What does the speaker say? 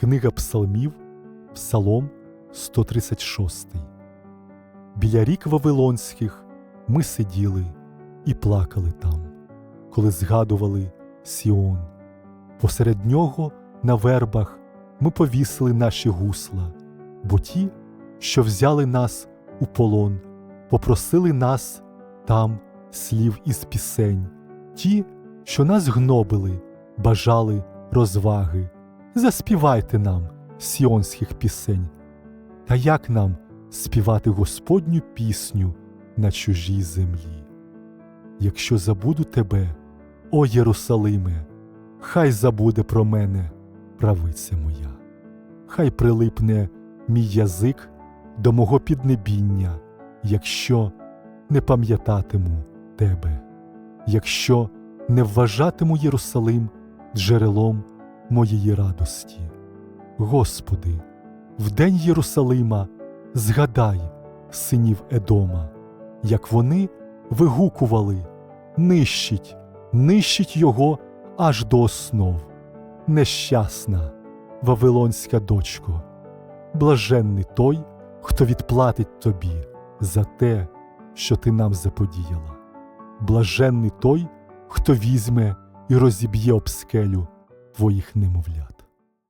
Книга Псалмів, Псалом 136. Біля рік Вавилонських ми сиділи і плакали там, коли згадували Сіон. Посеред нього на вербах ми повісили наші гусла, бо ті, що взяли нас у полон, попросили нас там слів із пісень, ті, що нас гнобили, бажали розваги. Заспівайте нам сіонських пісень. Та як нам співати Господню пісню на чужій землі? Якщо забуду тебе, о Єрусалиме, хай забуде про мене правиця моя, хай прилипне мій язик до мого піднебіння, якщо не пам'ятатиму тебе, якщо не вважатиму Єрусалим джерелом моєї радості. Господи, в день Єрусалима згадай синів Едома, як вони вигукували, нищить, нищить його аж до основ. Нещасна, Вавилонська дочко, блаженний той, хто відплатить тобі за те, що ти нам заподіяла. Блаженний той, хто візьме і розіб'є об скелю твоїх немовлят.